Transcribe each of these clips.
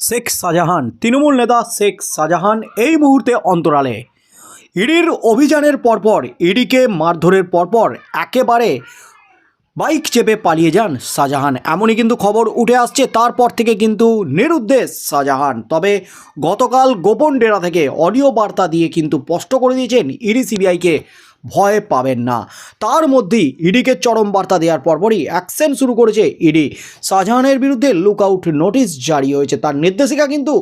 শেখ শাহজাহান, তৃণমূল নেতা শেখ শাহজাহান এই মুহূর্তে অন্তরালে। ইডির অভিযানের পরপর, ইডিকে মারধরের পরপর একেবারে বাইক চেপে পালিয়ে যান শাহজাহান। এমনই কিন্তু খবর উঠে আসছে, তারপর থেকে কিন্তু নিরুদ্দেশ শাহজাহান। তবে গতকাল গোপন ডেরা থেকে অডিও বার্তা দিয়ে কিন্তু স্পষ্ট করে দিয়েছেন, ইডি সিবিআইকে ভয় পাবেন না। তার মধ্যেই ইডিকে চরম বার্তা দেওয়ার পরপরই অ্যাকশন শুরু করেছে ইডি। শাহজাহানের বিরুদ্ধে লুকআউট নোটিশ জারি হয়েছে। তার নির্দেশিকা কিন্তু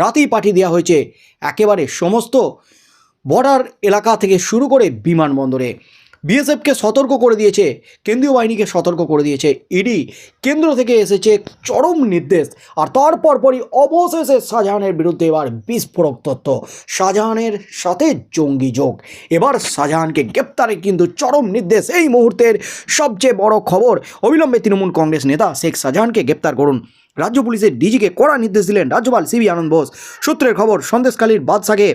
রাতেই পাঠিয়ে দেওয়া হয়েছে। একেবারে সমস্ত বর্ডার এলাকা থেকে শুরু করে বিমানবন্দরে। বিএসএফকে সতর্ক করে দিয়েছে, কেন্দ্রীয় বাহিনীকে সতর্ক করে দিয়েছে, ইডি কেন্দ্র থেকে এসেছে চরম নির্দেশ, আর তারপর পরই অবশেষে শাহজাহানের বিরুদ্ধে এবার বিস্ফোরক তথ্য, শাহজাহানের সাথে জঙ্গি যোগ। এবার শাহজাহানকে গ্রেপ্তারে কিন্তু চরম নির্দেশ, এই মুহূর্তের সবচেয়ে বড় খবর, অবিলম্বে তৃণমূল কংগ্রেস নেতা শেখ শাহজাহানকে গ্রেপ্তার করুন। রাজ্য পুলিশের ডিজিকে কড়া নির্দেশ দিলেন রাজ্যপাল সিবি আনন্দ বোস। সূত্রের খবর সন্দেশকালীর বাদশাকে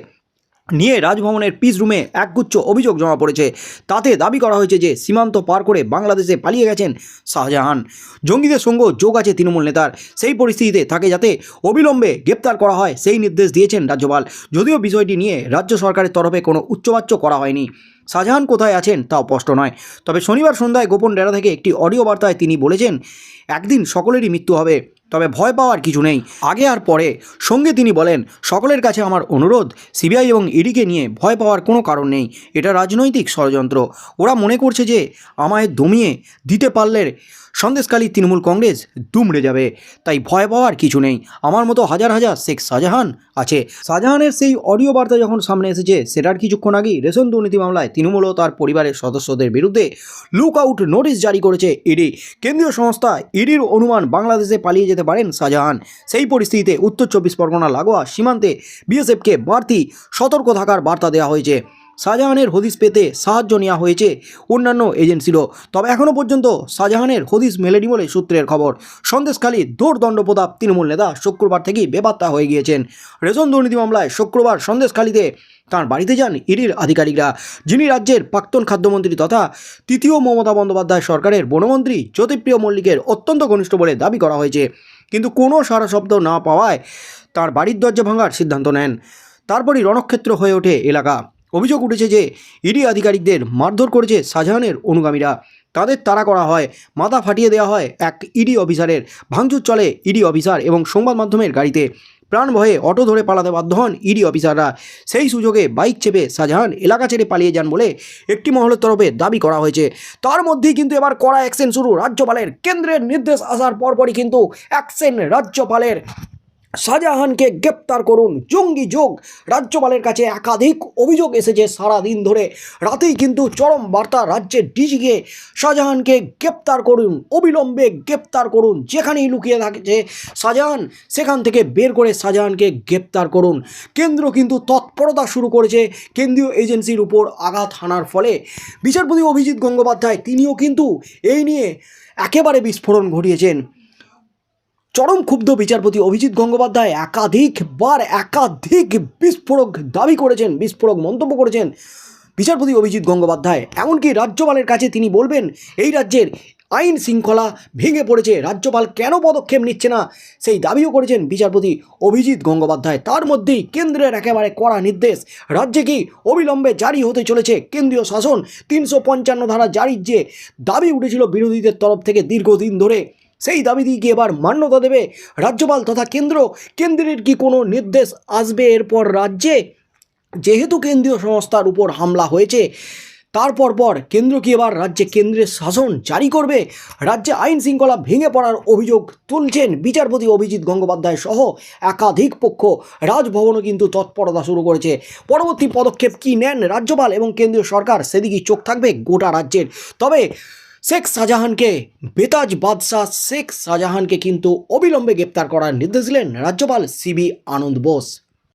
নিয়ে রাজভবনের পিস রুমে একগুচ্ছ অভিযোগ জমা পড়েছে। তাতে দাবি করা হয়েছে যে সীমান্ত পার করে বাংলাদেশে পালিয়ে গেছেন শাহজাহান। জঙ্গিদের সঙ্গে যোগ আছে তৃণমূল নেতার। সেই পরিস্থিতিতে তাকে যাতে অবিলম্বে গ্রেপ্তার করা হয় সেই নির্দেশ দিয়েছেন রাজ্যপাল। যদিও বিষয়টি নিয়ে রাজ্য সরকারের তরফে কোনো উচ্চবাচ্য করা হয়নি। শাহজাহান কোথায় আছেন তাও স্পষ্ট নয়। তবে শনিবার সন্ধ্যায় গোপন ডেরা থেকে একটি অডিও বার্তায় তিনি বলেছেন, একদিন সকলেরই মৃত্যু হবে। তবে ভয় পাওয়ার কিছু নেই। আগে আর পরে। সঙ্গে তিনি বলেন, সকলের কাছে আমার অনুরোধ, সিবিআই এবং ইডিকে নিয়ে ভয় পাওয়ার কোনো কারণ নেই। এটা রাজনৈতিক ষড়যন্ত্র। ওরা মনে করছে যে আমায় দমিয়ে দিতে পারলে সন্দেশকালী তৃণমূল কংগ্রেস দুমড়ে যাবে। তাই ভয় পাওয়ার কিছু নেই। আমার মতো হাজার হাজার শেখ শাহজাহান আছে। শাহজাহানের সেই অডিও বার্তা যখন সামনে এসেছে, সেটার কিছুক্ষণ আগেই রেশন দুর্নীতি মামলায় তৃণমূল ও তার পরিবারের সদস্যদের বিরুদ্ধে লুক আউট নোটিশ জারি করেছে ইডি। কেন্দ্রীয় সংস্থা ইডির অনুমান বাংলাদেশে পালিয়ে পারেন শাহজাহান। সেই পরিস্থিতিতে উত্তর চব্বিশ পরগনা, লাগোয়া সীমান্তে বিএসএফকে বাড়তি সতর্ক থাকার বার্তা দেওয়া হয়েছে। শাহজাহানের হদিস পেতে সাহায্য নেওয়া হয়েছে অন্যান্য এজেন্সিরও। তবে এখনও পর্যন্ত শাহজাহানের হদিস মেলেনি বলে সূত্রের খবর। সন্দেশখালী দৌড়দণ্ড প্রতাপ তৃণমূল নেতা শুক্রবার থেকেই বেপাত্তা হয়ে গিয়েছেন। রেশন দুর্নীতি মামলায় শুক্রবার সন্দেশখালীতে তাঁর বাড়িতে যান ইডির আধিকারিকরা, যিনি রাজ্যের প্রাক্তন খাদ্যমন্ত্রী তথা তৃতীয় মমতা বন্দ্যোপাধ্যায় সরকারের বনমন্ত্রী জ্যোতিপ্রিয় মল্লিকের অত্যন্ত ঘনিষ্ঠ বলে দাবি করা হয়েছে। কিন্তু কোনো সারা শব্দ না পাওয়ায় তার বাড়ির দরজা ভাঙার সিদ্ধান্ত নেন। তারপরই রণক্ষেত্র হয়ে ওঠে এলাকা। অভিযোগ উঠেছে যে ইডি আধিকারিকদের মারধর করেছে শাহজাহানের অনুগামীরা। তাদের তাড়া করা হয়, মাথা ফাটিয়ে দেওয়া হয় এক ইডি অফিসারের। ভাঙচুর চলে ইডি অফিসার এবং সংবাদ মাধ্যমের গাড়িতে। প্রাণ ভয়ে অটো ধরে পালাতে বাধ্য হন ইডি অফিসাররা। সেই সুযোগে বাইক চেপে শাহজাহান এলাকা ছেড়ে পালিয়ে যান বলে একটি মহলের তরফে দাবি করা হয়েছে। তার মধ্যেই কিন্তু এবার কড়া অ্যাকশন শুরু। রাজ্যপালের কেন্দ্রের নির্দেশ আসার পরপরই কিন্তু অ্যাকশন রাজ্যপালের শাহজাহানকে গ্রেপ্তার করুন। জঙ্গি যোগ। রাজ্যপালের কাছে একাধিক অভিযোগ এসেছে সারা দিন ধরে। রাতেই কিন্তু চরম বার্তা রাজ্যের ডিজিকে শাহজাহানকে গ্রেপ্তার করুন। অবিলম্বে গ্রেপ্তার করুন। যেখানেই লুকিয়ে থাকছে শাহজাহান, সেখান থেকে বের করে শাহজাহানকে গ্রেপ্তার করুন। কেন্দ্র কিন্তু তৎপরতা শুরু করেছে কেন্দ্রীয় এজেন্সির উপর আঘাত হানার ফলে। বিচারপতি অভিজিৎ গঙ্গোপাধ্যায়, তিনিও কিন্তু এই নিয়ে একেবারে বিস্ফোরণ ঘটিয়েছেন। চরম ক্ষুব্ধ বিচারপতি অভিজিৎ গঙ্গোপাধ্যায় একাধিকবার একাধিক বিস্ফোরক দাবি করেছেন, বিস্ফোরক মন্তব্য করেছেন বিচারপতি অভিজিৎ গঙ্গোপাধ্যায়। এমনকি রাজ্যপালের কাছে তিনি বলবেন, এই রাজ্যের আইন শৃঙ্খলা ভেঙে পড়েছে, রাজ্যপাল কেন পদক্ষেপ নিচ্ছে না? সেই দাবিও করেছেন বিচারপতি অভিজিৎ গঙ্গোপাধ্যায়। তার মধ্যেই কেন্দ্রের একেবারে কড়া নির্দেশ, রাজ্যে কি অবিলম্বে জারি হতে চলেছে? কেন্দ্রীয় শাসন তিনশো পঞ্চান্ন ধারা জারির যে দাবি উঠেছিল বিরোধীদের তরফ থেকে দীর্ঘদিন ধরে সেই দাবি দিয়ে এবার মান্যতা দেবে রাজ্যপাল তথা কেন্দ্র। কেন্দ্রের কি কোনো নির্দেশ আসবে এরপর রাজ্যে? যেহেতু কেন্দ্রীয় সংস্থার উপর হামলা হয়েছে, তারপর পর কেন্দ্র কি এবার রাজ্যে কেন্দ্রের শাসন জারি করবে? রাজ্যে আইন শৃঙ্খলা ভেঙে পড়ার অভিযোগ তুলছেন বিচারপতি অভিজিৎ গঙ্গোপাধ্যায় সহ একাধিক পক্ষ। রাজভবনও কিন্তু তৎপরতা শুরু করেছে। পরবর্তী পদক্ষেপ কি নেন রাজ্যপাল এবং কেন্দ্রীয় সরকার? সেদিকেই চোখ থাকবে গোটা রাজ্যের। তবে শেখ শাহজাহানকে, বেতাজ বাদশাহ শেখ শাহজাহানকে কিন্তু অবিলম্বে গ্রেপ্তার করার নির্দেশ দিলেন রাজ্যপাল সিবি আনন্দ বোস।